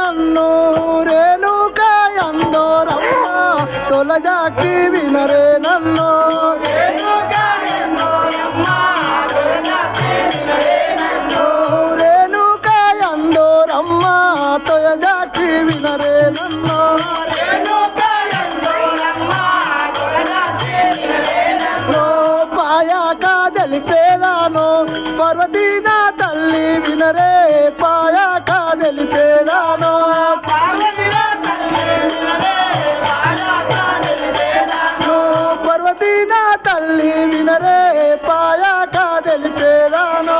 నన్ను రేణుకా అందోరమ్మ తొలగాకి వినరే నన్ను. రేణుకా అందోరమ్మ తొలగాకి వినరే నన్ను. ఓ పాయాక తెలిపేలాను పర్వతీన పాయాక తెలిపేలాను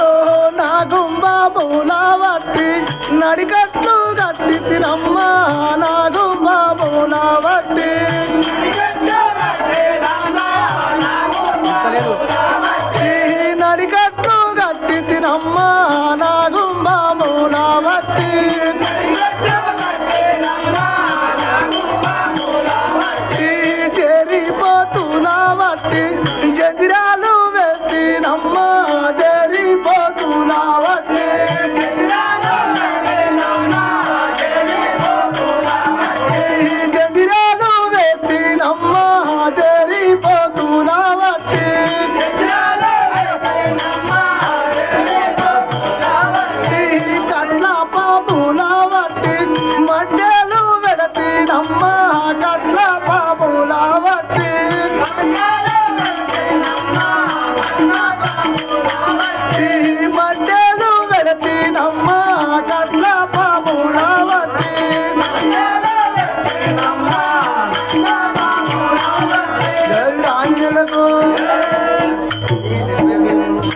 ఓ నా గుంబాబుల వట్టి నడికట్లు గట్టి తిరమ్మ నా గుంబాబుల వట్టి నడికట్టు నడికట్లు గట్టి తిరమ్మ నా గుంబాబుల వట్టి వట్టి